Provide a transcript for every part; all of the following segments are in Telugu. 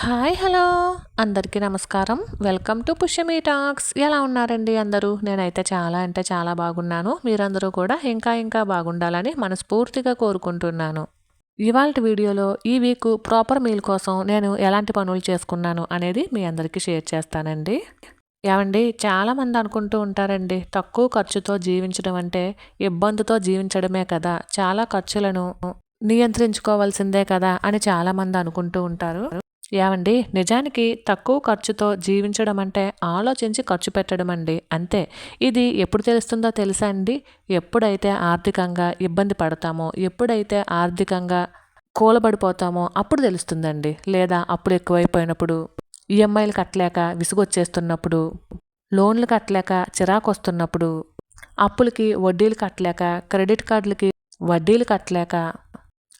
Hi hello. అందరికీ నమస్కారం. Welcome to Pushyami talks. ఎలా ఉన్నారండి అందరూ? నేనైతే చాలా అంటే చాలా బాగున్నాను. మీరందరూ కూడా ఇంకా ఇంకా బాగుండాలని మనస్ఫూర్తిగా కోరుకుంటున్నాను. ఇవాళ వీడియోలో ఈ వీక్ ప్రాపర్ మీల్ కోసం నేను ఎలాంటి పనులు చేసుకున్నాను అనేది మీ అందరికీ షేర్ చేస్తానండి. ఏమండి చాలామంది అనుకుంటూ ఉంటారండి తక్కువ ఖర్చుతో జీవించడం అంటే ఇబ్బందితో జీవించడమే కదా. చాలా ఖర్చులను నియంత్రించుకోవాల్సిందే కదా అని చాలామంది అనుకుంటూ ఉంటారు. ఏమండి నిజానికి తక్కువ ఖర్చుతో జీవించడం అంటే ఆలోచించి ఖర్చు పెట్టడం అండి. అంతే. ఇది ఎప్పుడు తెలుస్తుందో తెలుసా అండి? ఎప్పుడైతే ఆర్థికంగా ఇబ్బంది పడతామో ఎప్పుడైతే ఆర్థికంగా కూలబడిపోతామో అప్పుడు తెలుస్తుందండి. లేదా అప్పుడు ఎక్కువైపోయినప్పుడు ఈఎంఐలు కట్టలేక విసుగొచ్చేస్తున్నప్పుడు లోన్లు కట్టలేక చిరాకు వస్తున్నప్పుడు అప్పులకి వడ్డీలు కట్టలేక క్రెడిట్ కార్డులకి వడ్డీలు కట్టలేక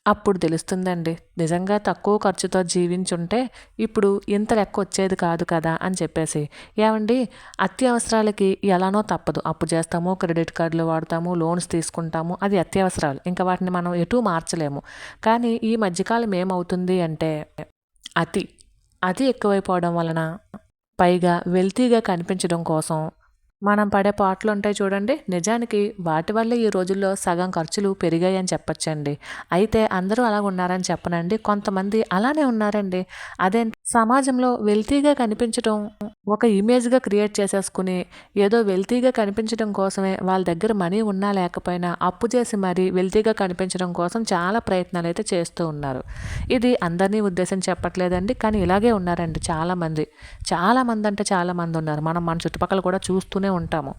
అప్పుడు తెలుస్తుందండి. నిజంగా తక్కువ ఖర్చుతో జీవించుంటే ఇప్పుడు ఇంత లెక్క వచ్చేది కాదు కదా అని చెప్పేసి. ఏమండి? అత్యవసరాలకి ఎలానో తప్పదు. అప్పు చేస్తాము క్రెడిట్ కార్డులు వాడతాము లోన్స్ తీసుకుంటాము అది అత్యవసరాలు. ఇంకా వాటిని మనం ఎటూ మార్చలేము. కానీ ఈ మధ్యకాలం ఏమవుతుంది అంటే అతి అతి ఎక్కువైపోవడం వలన పైగా వెల్తీగా కనిపించడం కోసం మనం పడే పాటలు ఉంటాయి చూడండి. నిజానికి వాటి వల్ల ఈ రోజుల్లో సగం ఖర్చులు పెరిగాయని చెప్పచ్చండి. అయితే అందరూ అలా ఉన్నారని చెప్పనండి. కొంతమంది అలానే ఉన్నారండి. అదే సమాజంలో వెల్తీగా కనిపించడం ఒక ఇమేజ్గా క్రియేట్ చేసేసుకుని ఏదో వెల్తీగా కనిపించడం కోసమే వాళ్ళ దగ్గర మనీ ఉన్నా లేకపోయినా అప్పు చేసి మరీ వెల్తీగా కనిపించడం కోసం చాలా ప్రయత్నాలు అయితే చేస్తూ ఉన్నారు. ఇది అందరినీ ఉద్దేశం చెప్పట్లేదండి. కానీ ఇలాగే ఉన్నారండి చాలామంది. చాలామంది అంటే చాలామంది ఉన్నారు. మనం మన చుట్టుపక్కల కూడా చూస్తూనే ఉంటాము.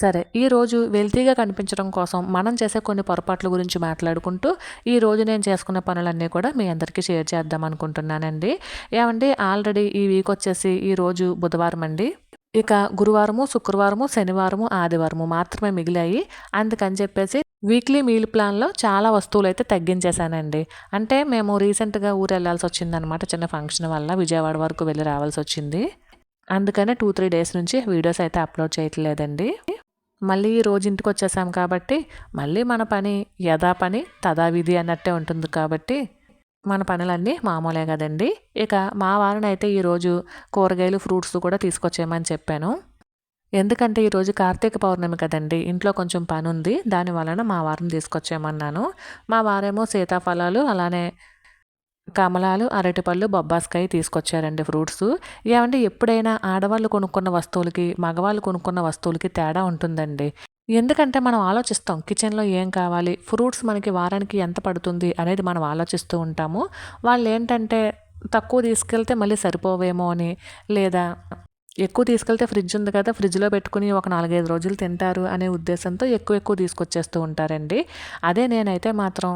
సరే ఈరోజు వెల్తీగా కనిపించడం కోసం మనం చేసే కొన్ని పొరపాట్ల గురించి మాట్లాడుకుంటూ ఈరోజు నేను చేసుకున్న పనులన్నీ కూడా మీ అందరికీ షేర్ చేద్దాం అనుకుంటున్నానండి. ఏమండి ఆల్రెడీ ఈ వీక్ వచ్చేసి ఈరోజు బుధవారం అండి. ఇక గురువారము శుక్రవారము శనివారము ఆదివారము మాత్రమే మిగిలాయి. అందుకని చెప్పేసి వీక్లీ మీల్ ప్లాన్లో చాలా వస్తువులు అయితే తగ్గించేశానండి. అంటే మేము రీసెంట్గా ఊరు వెళ్ళాల్సి వచ్చిందనమాట చిన్న ఫంక్షన్ వల్ల విజయవాడ వరకు వెళ్ళి రావాల్సి వచ్చింది. అందుకనే టూ త్రీ డేస్ నుంచి వీడియోస్ అయితే అప్లోడ్ చేయట్లేదండి. మళ్ళీ ఈ రోజు ఇంటికి వచ్చేసాం కాబట్టి మళ్ళీ మన పని యథా పని తదావిధి అన్నట్టే ఉంటుంది కాబట్టి మన పనులన్నీ మామూలే కదండి. ఇక మా వారిని అయితే ఈరోజు కూరగాయలు ఫ్రూట్స్ కూడా తీసుకొచ్చేయమని చెప్పాను. ఎందుకంటే ఈరోజు కార్తీక పౌర్ణమి కదండి ఇంట్లో కొంచెం పని ఉంది దాని వలన మా వారిని తీసుకొచ్చేయమన్నాను. మా వారేమో సీతాఫలాలు అలానే కమలాలు అరటిపళ్ళు బొబ్బాస్కాయ తీసుకొచ్చారండి ఫ్రూట్స్. ఏమంటే ఎప్పుడైనా ఆడవాళ్ళు కొనుక్కున్న వస్తువులకి మగవాళ్ళు కొనుక్కున్న వస్తువులకి తేడా ఉంటుందండి. ఎందుకంటే మనం ఆలోచిస్తాం కిచెన్లో ఏం కావాలి ఫ్రూట్స్ మనకి వారానికి ఎంత పడుతుంది అనేది మనం ఆలోచిస్తూ ఉంటాము. వాళ్ళు ఏంటంటే తక్కువ తీసుకెళ్తే మళ్ళీ సరిపోవేమో అని లేదా ఎక్కువ తీసుకెళ్తే ఫ్రిడ్జ్ ఉంది కదా ఫ్రిడ్జ్లో పెట్టుకుని ఒక నాలుగైదు రోజులు తింటారు అనే ఉద్దేశంతో ఎక్కువ ఎక్కువ తీసుకొచ్చేస్తూ ఉంటారండి. అదే నేనైతే మాత్రం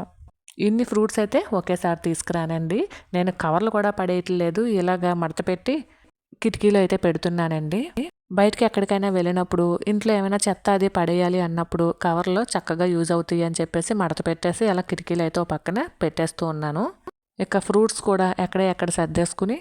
ఇన్ని ఫ్రూట్స్ అయితే ఒకేసారి తీసుకురానండి. నేను కవర్లు కూడా పడేయట్లేదు. ఇలాగా మడత పెట్టి కిటికీలో అయితే పెడుతున్నానండి. బయటకి ఎక్కడికైనా వెళ్ళినప్పుడు ఇంట్లో ఏమైనా చెత్త అది పడేయాలి అన్నప్పుడు కవర్లో చక్కగా యూజ్ అవుతాయి అని చెప్పేసి మడత పెట్టేసి అలా కిటికీలు అయితే పక్కన పెట్టేస్తూ ఉన్నాను. ఇక ఫ్రూట్స్ కూడా ఎక్కడ ఎక్కడ సర్దేసుకుని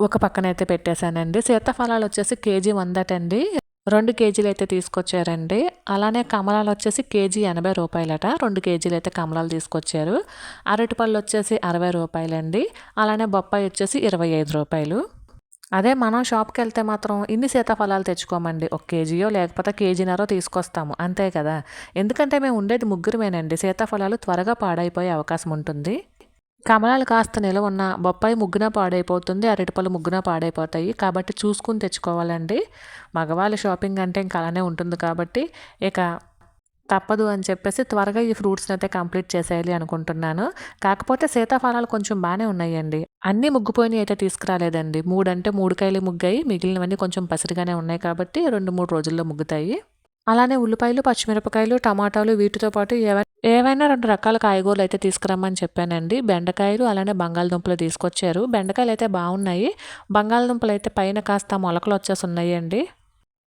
ఒక పక్కన అయితే పెట్టేశానండి. సీతాఫలాలు వచ్చేసి కేజీ వందటండి. రెండు కేజీలు అయితే తీసుకొచ్చారండి. అలానే కమలాలు వచ్చేసి కేజీ ఎనభై రూపాయలట. రెండు కేజీలు అయితే కమలాలు తీసుకొచ్చారు. అరటిపళ్ళు వచ్చేసి అరవై రూపాయలండి. అలానే బొప్పాయి వచ్చేసి ఇరవై ఐదు రూపాయలు. అదే మనం షాప్కి వెళ్తే మాత్రం ఇన్ని సీతాఫలాలు తెచ్చుకోమండి. ఒక కేజీయో లేకపోతే కేజీనరో తీసుకొస్తాము. అంతే కదా. ఎందుకంటే మేము ఉండేది ముగ్గురమేనండి. సీతాఫలాలు త్వరగా పాడైపోయే అవకాశం ఉంటుంది. కమలాలు కాస్త నిలవ ఉన్న బొప్పాయి ముగ్గున పాడైపోతుంది అరటిపళ్ళు ముగ్గున పాడైపోతాయి. కాబట్టి చూసుకుని తెచ్చుకోవాలండి. మగవాళ్ళ షాపింగ్ అంటే ఇంకా అలానే ఉంటుంది కాబట్టి ఇక తప్పదు అని చెప్పేసి త్వరగా ఈ ఫ్రూట్స్ని అయితే కంప్లీట్ చేసేయాలి అనుకుంటున్నాను. కాకపోతే సీతాఫలాలు కొంచెం బాగానే ఉన్నాయండి. అన్నీ ముగ్గుపోయినాయి అయితే తీసుకురాలేదండి. మూడు అంటే మూడు కాయలు ముగ్గాయి మిగిలినవన్నీ కొంచెం పసిరిగానే ఉన్నాయి కాబట్టి రెండు మూడు రోజుల్లో ముగ్గుతాయి. అలానే ఉల్లిపాయలు పచ్చిమిరపకాయలు టమాటాలు వీటితో పాటు ఏవైనా రెండు రకాల కాయగూరలు అయితే తీసుకురమ్మని చెప్పానండి. బెండకాయలు అలానే బంగాళదుంపలు తీసుకొచ్చారు. బెండకాయలు అయితే బాగున్నాయి బంగాళదుంపలు అయితే పైన కాస్త మొలకలు వచ్చేసి ఉన్నాయి అండి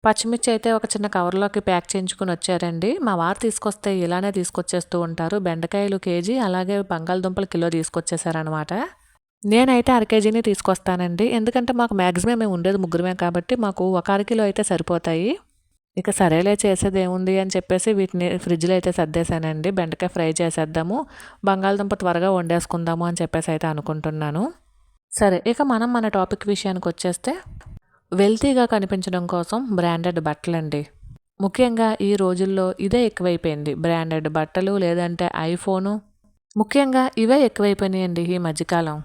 పచ్చిమిర్చి అయితే ఒక చిన్న కవర్లోకి ప్యాక్ చేయించుకుని వచ్చారండి. మా వారు తీసుకొస్తే ఇలానే తీసుకొచ్చేస్తూ ఉంటారు. బెండకాయలు కేజీ అలాగే బంగాళదుంపలు కిలో తీసుకొచ్చేసారనమాట నేనైతే అర కేజీని తీసుకొస్తానండి. ఎందుకంటే మాకు మ్యాక్సిమం మేము ఉండేది ముగ్గురమే కాబట్టి మాకు ఒక అర కిలో అయితే సరిపోతాయి. ఇక సరేలే చేసేది ఏముంది అని చెప్పేసి వీటిని ఫ్రిడ్జ్లో అయితే సర్దేశానండి. బెండకాయ ఫ్రై చేసేద్దాము. బంగాళదుంప త్వరగా వండేసుకుందాము అని చెప్పేసి అయితే అనుకుంటున్నాను. సరే ఇక మనం మన టాపిక్ విషయానికి వచ్చేస్తే వెల్తీగా కనిపించడం కోసం బ్రాండెడ్ బట్టలండి. ముఖ్యంగా ఈ రోజుల్లో ఇదే ఎక్కువైపోయింది. బ్రాండెడ్ బట్టలు లేదంటే ఐఫోను. ముఖ్యంగా ఇవే ఎక్కువైపోయినాయండి ఈ మధ్యకాలం.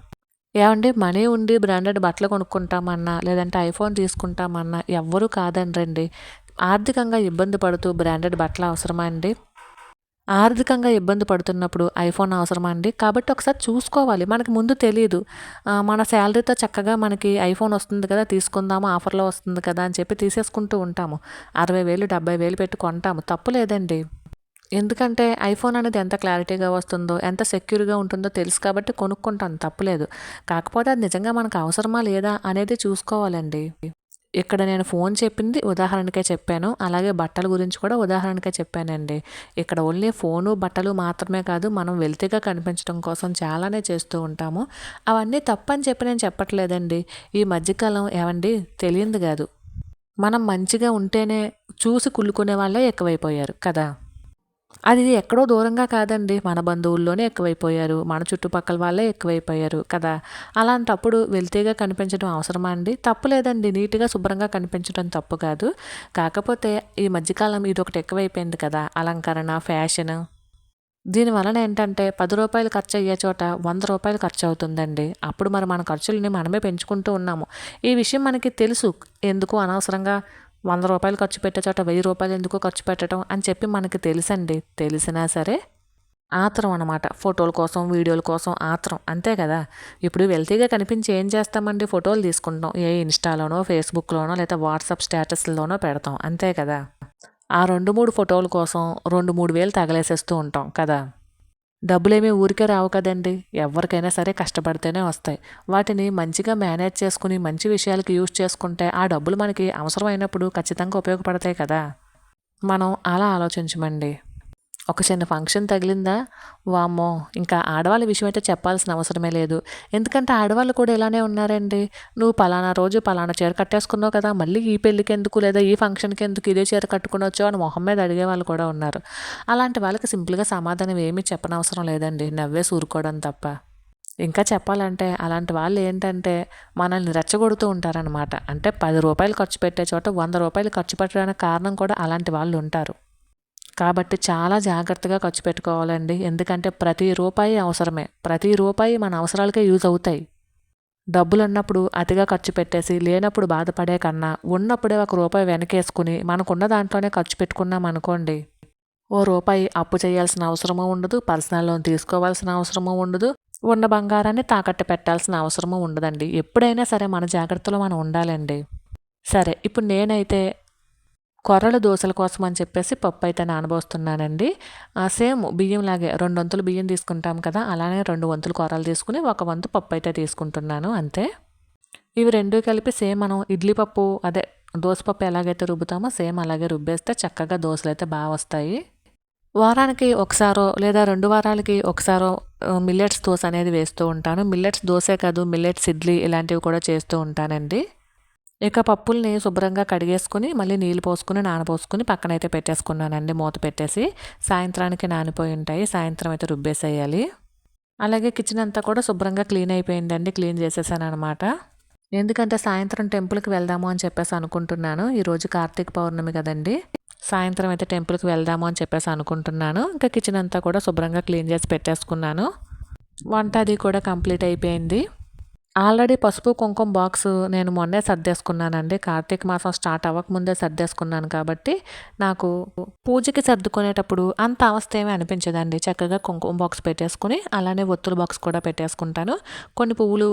ఏమండి మనీ ఉండి బ్రాండెడ్ బట్టలు కొనుక్కుంటామన్నా లేదంటే ఐఫోన్ తీసుకుంటామన్నా ఎవ్వరూ కాదండి ఆర్థికంగా ఇబ్బంది పడుతూ బ్రాండెడ్ బట్టలు అవసరమా అండి? ఆర్థికంగా ఇబ్బంది పడుతున్నప్పుడు ఐఫోన్ అవసరమా అండి? కాబట్టి ఒకసారి చూసుకోవాలి. మనకి ముందు తెలియదు మన శాలరీతో చక్కగా మనకి ఐఫోన్ వస్తుంది కదా తీసుకుందాము ఆఫర్లో వస్తుంది కదా అని చెప్పి తీసేసుకుంటూ ఉంటాము. అరవై వేలు డెబ్బై వేలు పెట్టి కొంటాము. తప్పు లేదండి. ఎందుకంటే ఐఫోన్ అనేది ఎంత క్లారిటీగా వస్తుందో ఎంత సెక్యూర్గా ఉంటుందో తెలుసు కాబట్టి కొనుక్కుంటాను తప్పులేదు కాకపోతే అది నిజంగా మనకు అవసరమా లేదా అనేది చూసుకోవాలండి. ఇక్కడ నేను ఫోన్ చెప్పింది ఉదాహరణకే చెప్పాను. అలాగే బట్టల గురించి కూడా ఉదాహరణకే చెప్పానండి. ఇక్కడ ఓన్లీ ఫోను బట్టలు మాత్రమే కాదు మనం వెల్తిగా కనిపించడం కోసం చాలానే చేస్తూ ఉంటాము. అవన్నీ తప్పని చెప్పి నేను చెప్పట్లేదండి. ఈ మధ్యకాలం ఏమండి? తెలియదు కాదు. మనం మంచిగా ఉంటేనే చూసి కుళ్ళుకునే వాళ్ళే ఎక్కువైపోయారు కదా? అది ఎక్కడో దూరంగా కాదండి. మన బంధువుల్లోనే ఎక్కువైపోయారు. మన చుట్టుపక్కల వాళ్ళే ఎక్కువైపోయారు కదా. అలాంటప్పుడు వెళ్తేగా కనిపించడం అవసరమా అండి? తప్పు లేదండి. నీట్గా శుభ్రంగా కనిపించడం తప్పు కాదు. కాకపోతే ఈ మధ్యకాలం ఇది ఒకటి ఎక్కువైపోయింది కదా. అలంకరణ ఫ్యాషన్. దీని వలన ఏంటంటే పది రూపాయలు ఖర్చు అయ్యే చోట వంద రూపాయలు ఖర్చు అవుతుందండి అప్పుడు మరి మన ఖర్చుల్ని మనమే పెంచుకుంటూ ఉన్నాము. ఈ విషయం మనకి తెలుసు. ఎందుకు అనవసరంగా వంద రూపాయలు ఖర్చు పెట్టే చోట వెయ్యి రూపాయలు ఎందుకో ఖర్చు పెట్టడం అని చెప్పి మనకి తెలుసండి. తెలిసినా సరే ఆత్రం అనమాట ఫోటోల కోసం వీడియోల కోసం ఆత్రం. అంతే కదా. ఇప్పుడు వెల్తీగా కనిపించి ఏం చేస్తామండి? ఫోటోలు తీసుకుంటాం ఏ ఇన్స్టాలోనో ఫేస్బుక్లోనో లేదా వాట్సాప్ స్టేటస్లోనో పెడతాం. అంతే కదా. ఆ రెండు మూడు ఫోటోల కోసం రెండు మూడు వేలు తగలేసేస్తూ ఉంటాం కదా. డబ్బులేమీ ఊరికే రావు కదండి. ఎవరికైనా సరే కష్టపడితేనే వస్తాయి. వాటిని మంచిగా మేనేజ్ చేసుకుని మంచి విషయాలకి యూజ్ చేసుకుంటే ఆ డబ్బులు మనకి అవసరమైనప్పుడు ఖచ్చితంగా ఉపయోగపడతాయి కదా. మనం అలా ఆలోచించమండి. ఒక చిన్న ఫంక్షన్ తగిలిందా? వామ్మో ఇంకా ఆడవాళ్ళ విషయం అయితే చెప్పాల్సిన అవసరమే లేదు. ఎందుకంటే ఆడవాళ్ళు కూడా ఇలానే ఉన్నారండి. నువ్వు పలానా రోజు పలానా చీర కట్టేసుకున్నావు కదా మళ్ళీ ఈ పెళ్ళికి ఎందుకు లేదా ఈ ఫంక్షన్కి ఎందుకు ఇదే చీర కట్టుకునొచ్చు అని మొహం మీద అడిగే వాళ్ళు కూడా ఉన్నారు. అలాంటి వాళ్ళకి సింపుల్గా సమాధానం ఏమీ చెప్పనవసరం లేదండి. నవ్వే ఊరుకోవడం తప్ప. ఇంకా చెప్పాలంటే అలాంటి వాళ్ళు ఏంటంటే మనల్ని రెచ్చగొడుతూ ఉంటారనమాట అంటే పది రూపాయలు ఖర్చు పెట్టే చోట వంద రూపాయలు ఖర్చు పెట్టడానికి కారణం కూడా అలాంటి వాళ్ళు ఉంటారు. కాబట్టి చాలా జాగ్రత్తగా ఖర్చు పెట్టుకోవాలండి. ఎందుకంటే ప్రతి రూపాయి అవసరమే. ప్రతి రూపాయి మన అవసరాలకే యూజ్ అవుతాయి. డబ్బులు ఉన్నప్పుడు అతిగా ఖర్చు పెట్టేసి లేనప్పుడు బాధపడే కన్నా ఉన్నప్పుడే ఒక రూపాయి వెనకేసుకుని మనకున్న దాంట్లోనే ఖర్చు పెట్టుకున్నాం అనుకోండి. ఓ రూపాయి అప్పు చేయాల్సిన అవసరము ఉండదు పర్సనల్ లోన్ తీసుకోవాల్సిన అవసరము ఉండదు ఉన్న బంగారాన్ని తాకట్టు పెట్టాల్సిన అవసరము ఉండదండి. ఎప్పుడైనా సరే మన జాగ్రత్తలో మనం ఉండాలండి. సరే ఇప్పుడు నేనైతే కొర్రల దోశల కోసం అని చెప్పేసి పప్పు అయితే నానబోస్తున్నానండి సేమ్ బియ్యం లాగే రెండు వంతులు బియ్యం తీసుకుంటాం కదా అలానే రెండు వంతులు కొర్రలు తీసుకుని ఒక వంతు పప్పు అయితే తీసుకుంటున్నాను అంతే. ఇవి రెండు కలిపి సేమ్ మనం ఇడ్లీ పప్పు అదే దోసపప్పు ఎలాగైతే రుబ్బుతామో సేమ్ అలాగే రుబ్బేస్తే చక్కగా దోశలు అయితే బాగా వస్తాయి. వారానికి ఒకసారో లేదా రెండు వారాలకి ఒకసారో మిల్లెట్స్ దోశ అనేది వేస్తూ ఉంటాను. మిల్లెట్స్ దోశే కాదు మిల్లెట్స్ ఇడ్లీ ఇలాంటివి కూడా చేస్తూ ఉంటానండి. ఇక పప్పుల్ని శుభ్రంగా కడిగేసుకుని మళ్ళీ నీళ్ళు పోసుకుని నానపోసుకుని పక్కనైతే పెట్టేసుకున్నానండి మూత పెట్టేసి. సాయంత్రానికి నానిపోయి ఉంటాయి. సాయంత్రం అయితే రుబ్బేసేయాలి. అలాగే కిచెన్ అంతా కూడా శుభ్రంగా క్లీన్ అయిపోయిందండి. క్లీన్ చేసేసాను అనమాట ఎందుకంటే సాయంత్రం టెంపుల్కి వెళ్దాము అని చెప్పేసి అనుకుంటున్నాను. ఈరోజు కార్తీక పౌర్ణమి కదండి. సాయంత్రం అయితే టెంపుల్కి వెళ్దాము అని చెప్పేసి అనుకుంటున్నాను. ఇంకా కిచెన్ అంతా కూడా శుభ్రంగా క్లీన్ చేసి పెట్టేసుకున్నాను. వంట అది కూడా కంప్లీట్ అయిపోయింది. ఆల్రెడీ పసుపు కుంకుమ బాక్స్ నేను మొన్నే సర్దేసుకున్నానండి. కార్తీక మాసం స్టార్ట్ అవ్వకముందే సర్దేసుకున్నాను కాబట్టి నాకు పూజకి సర్దుకునేటప్పుడు అంత అవస్థ ఏమీ అనిపించదండి. చక్కగా కుంకుమ బాక్స్ పెట్టేసుకుని అలానే ఒత్తుల బాక్స్ కూడా పెట్టేసుకుంటాను. కొన్ని పువ్వులు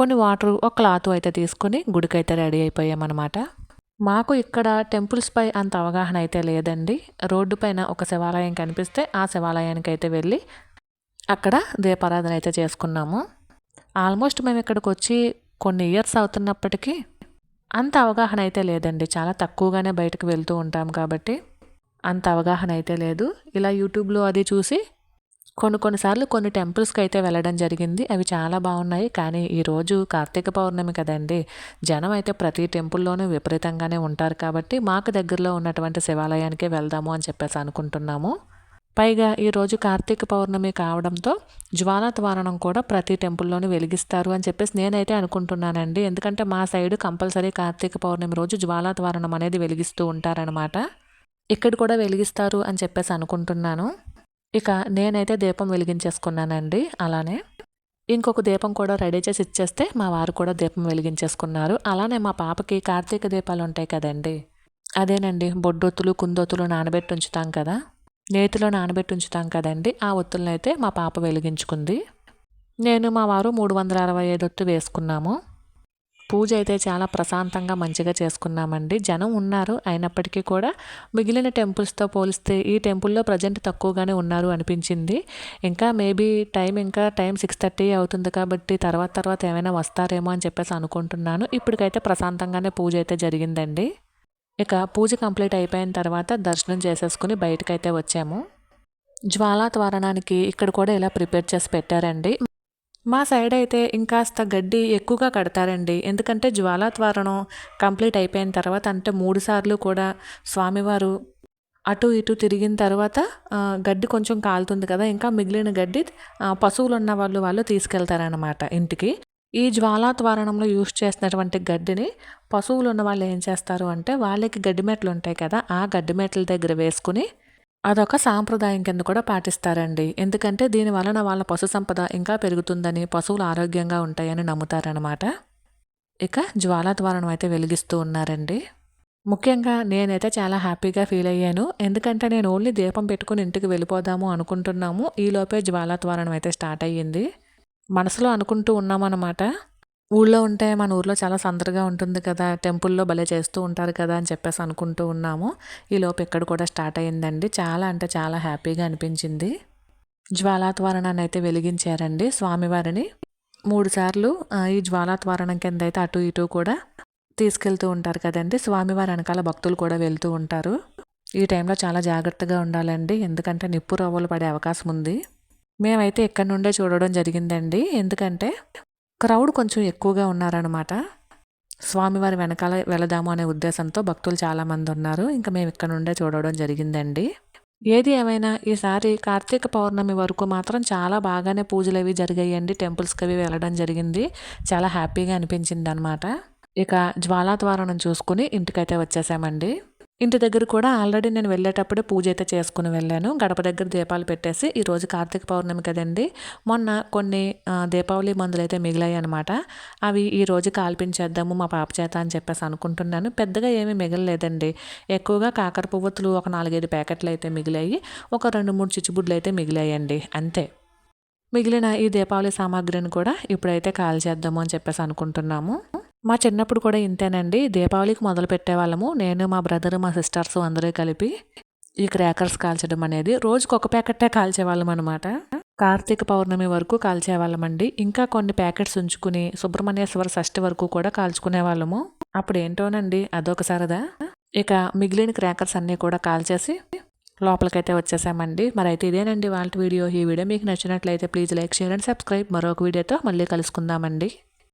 కొన్ని వాటర్ ఒక క్లాత్ అయితే తీసుకుని గుడికైతే రెడీ అయిపోయామన్నమాట. మాకు ఇక్కడ టెంపుల్స్పై అంత అవగాహన అయితే లేదండి. రోడ్డు పైన ఒక శివాలయం కనిపిస్తే ఆ శివాలయానికి అయితే వెళ్ళి అక్కడ దీపారాధన అయితే చేసుకున్నాము. ఆల్మోస్ట్ మేము ఇక్కడికి వచ్చి కొన్ని ఇయర్స్ అవుతున్నప్పటికీ అంత అవగాహన అయితే లేదండి. చాలా తక్కువగానే బయటకు వెళ్తూ ఉంటాం కాబట్టి అంత అవగాహన అయితే లేదు. ఇలా యూట్యూబ్లో అది చూసి కొన్ని కొన్నిసార్లు కొన్ని టెంపుల్స్కి అయితే వెళ్ళడం జరిగింది. అవి చాలా బాగున్నాయి. కానీ ఈరోజు కార్తీక పౌర్ణమి కదండి. జనం అయితే ప్రతి టెంపుల్లోనూ విపరీతంగానే ఉంటారు కాబట్టి మాకు దగ్గరలో ఉన్నటువంటి శివాలయానికే వెళ్దాము అని చెప్పేసి అనుకుంటున్నాము. పైగా ఈరోజు కార్తీక పౌర్ణమి కావడంతో జ్వాలత్వారణం కూడా ప్రతి టెంపుల్లోనూ వెలిగిస్తారు అని చెప్పేసి నేనైతే అనుకుంటున్నానండి. ఎందుకంటే మా సైడ్ కంపల్సరీ కార్తీక పౌర్ణమి రోజు జ్వాలత్వారణం అనేది వెలిగిస్తూ ఉంటారనమాట ఇక్కడ కూడా వెలిగిస్తారు అని చెప్పేసి అనుకుంటున్నాను. ఇక నేనైతే దీపం వెలిగించేసుకున్నానండి అలానే. ఇంకొక దీపం కూడా రెడీ చేసి ఇచ్చేస్తే మా వారు కూడా దీపం వెలిగించేసుకున్నారు. అలానే మా పాపకి కార్తీక దీపాలు ఉంటాయి కదండి. అదేనండి బొడ్డొత్తులు కుందొత్తులు నానబెట్టి ఉంచుతాం కదా. నేతిలో నానబెట్టి ఉంచుతాం కదండి ఆ ఒత్తులను అయితే మా పాప వెలిగించుకుంది. నేను మా వారు మూడు వందల అరవై ఐదు ఒత్తు వేసుకున్నాము. పూజ అయితే చాలా ప్రశాంతంగా మంచిగా చేసుకున్నామండి. జనం ఉన్నారు అయినప్పటికీ కూడా మిగిలిన టెంపుల్స్తో పోలిస్తే ఈ టెంపుల్లో ప్రజెంట్ తక్కువగానే ఉన్నారు అనిపించింది. ఇంకా మేబీ టైం ఇంకా టైం సిక్స్ థర్టీ అవుతుంది కాబట్టి తర్వాత తర్వాత ఏమైనా వస్తారేమో అని చెప్పేసి అనుకుంటున్నాను. ఇప్పటికైతే ప్రశాంతంగానే పూజ అయితే జరిగిందండి. ఇక పూజ కంప్లీట్ అయిపోయిన తర్వాత దర్శనం చేసేసుకుని బయటకైతే వచ్చాము. జ్వాలా త్వరణానికి ఇక్కడ కూడా ఇలా ప్రిపేర్ చేసి పెట్టారండి. మా సైడ్ అయితే ఇంకాస్త గడ్డి ఎక్కువగా కడతారండి. ఎందుకంటే జ్వాలా త్వరణం కంప్లీట్ అయిపోయిన తర్వాత అంటే మూడు సార్లు కూడా స్వామివారు అటు ఇటు తిరిగిన తర్వాత గడ్డి కొంచెం కాలుతుంది కదా ఇంకా మిగిలిన గడ్డి పశువులు ఉన్న వాళ్ళు వాళ్ళు తీసుకెళ్తారనమాట ఇంటికి. ఈ జ్వాలా త్వరణంలో యూస్ చేసినటువంటి గడ్డిని పశువులు ఉన్న వాళ్ళు ఏం చేస్తారు అంటే వాళ్ళకి గడ్డి మెట్లు ఉంటాయి కదా ఆ గడ్డి మెట్ల దగ్గర వేసుకుని అదొక సాంప్రదాయం కింద కూడా పాటిస్తారండి. ఎందుకంటే దీని వలన వాళ్ళ పశు సంపద ఇంకా పెరుగుతుందని పశువులు ఆరోగ్యంగా ఉంటాయని నమ్ముతారనమాట ఇక జ్వాలాద్వారణం అయితే వెలిగిస్తూ ఉన్నారండి. ముఖ్యంగా నేనైతే చాలా హ్యాపీగా ఫీల్ అయ్యాను. ఎందుకంటే నేను ఓన్లీ దీపం పెట్టుకుని ఇంటికి వెళ్ళిపోదాము అనుకుంటున్నాము. ఈలోపే జ్వాలాద్వారణం అయితే స్టార్ట్ అయ్యింది. మనసులో అనుకుంటూ ఉన్నామన్నమాట. ఊళ్ళో ఉంటే మన ఊర్లో చాలా సందడిగా ఉంటుంది కదా టెంపుల్లో భలే చేస్తూ ఉంటారు కదా అని చెప్పేసి అనుకుంటూ ఉన్నాము. ఈలోపు ఇక్కడ కూడా స్టార్ట్ అయ్యిందండి. చాలా అంటే చాలా హ్యాపీగా అనిపించింది. జ్వాలాత్వారణాన్ని అయితే వెలిగించారండి స్వామివారిని. మూడుసార్లు ఈ జ్వాలాత్వారణం కింద అయితే అటు ఇటు కూడా తీసుకెళ్తూ ఉంటారు కదండి. స్వామివారి వెనకాల భక్తులు కూడా వెళ్తూ ఉంటారు. ఈ టైంలో చాలా జాగ్రత్తగా ఉండాలండి. ఎందుకంటే నిప్పు రవ్వలు పడే అవకాశం ఉంది. మేమైతే ఎక్కడి నుండే చూడడం జరిగిందండి. ఎందుకంటే క్రౌడ్ కొంచెం ఎక్కువగా ఉన్నారనమాట స్వామివారి వెనకాల వెళదాము అనే ఉద్దేశంతో భక్తులు చాలామంది ఉన్నారు. ఇంకా మేము ఇక్కడ నుండే చూడడం జరిగిందండి. ఏది ఏమైనా ఈసారి కార్తీక పౌర్ణమి వరకు మాత్రం చాలా బాగానే పూజలు అవి జరిగాయండి. టెంపుల్స్కి అవి వెళ్ళడం జరిగింది. చాలా హ్యాపీగా అనిపించింది అనమాట ఇక జ్వాలాద్వారణం చూసుకుని ఇంటికైతే వచ్చేసామండి. ఇంటి దగ్గర కూడా ఆల్రెడీ నేను వెళ్ళేటప్పుడే పూజ అయితే చేసుకుని వెళ్ళాను. గడప దగ్గర దీపాలు పెట్టేసి ఈరోజు కార్తీక పౌర్ణమి కదండి. మొన్న కొన్ని దీపావళి మందులు అయితే మిగిలాయి అనమాట అవి ఈరోజు కాల్పించేద్దాము మా పాప చేత అని చెప్పేసి అనుకుంటున్నాను. పెద్దగా ఏమీ మిగలలేదండి. ఎక్కువగా కాకర పువ్వుతులు ఒక నాలుగైదు ప్యాకెట్లు అయితే మిగిలాయి ఒక రెండు మూడు చిచ్చుబుడ్లు అయితే మిగిలాయండి. అంతే. మిగిలిన ఈ దీపావళి సామాగ్రిని కూడా ఇప్పుడైతే కాల్ చేద్దాము అని చెప్పేసి అనుకుంటున్నాము. మా చిన్నప్పుడు కూడా ఇంతేనండి. దీపావళికి మొదలు పెట్టేవాళ్ళము. నేను మా బ్రదర్ మా సిస్టర్స్ అందరూ కలిపి ఈ క్రాకర్స్ కాల్చడం అనేది రోజుకి ఒక ప్యాకెట్టే కాల్చేవాళ్ళం అనమాట కార్తీక పౌర్ణమి వరకు కాల్చేవాళ్ళమండి ఇంకా కొన్ని ప్యాకెట్స్ ఉంచుకుని సుబ్రహ్మణ్యేశ్వర షష్ఠి వరకు కూడా కాల్చుకునే వాళ్ళము అప్పుడు ఏంటోనండి అదొక సరదా. ఇక మిగిలిన క్రాకర్స్ అన్నీ కూడా కాల్చేసి లోపలికైతే వచ్చేసామండి. మరి అయితే ఇదేనండి వాళ్ళ వీడియో. ఈ వీడియో మీకు నచ్చినట్లయితే please like share and subscribe. మరొక వీడియోతో మళ్ళీ కలుసుకుందామండి.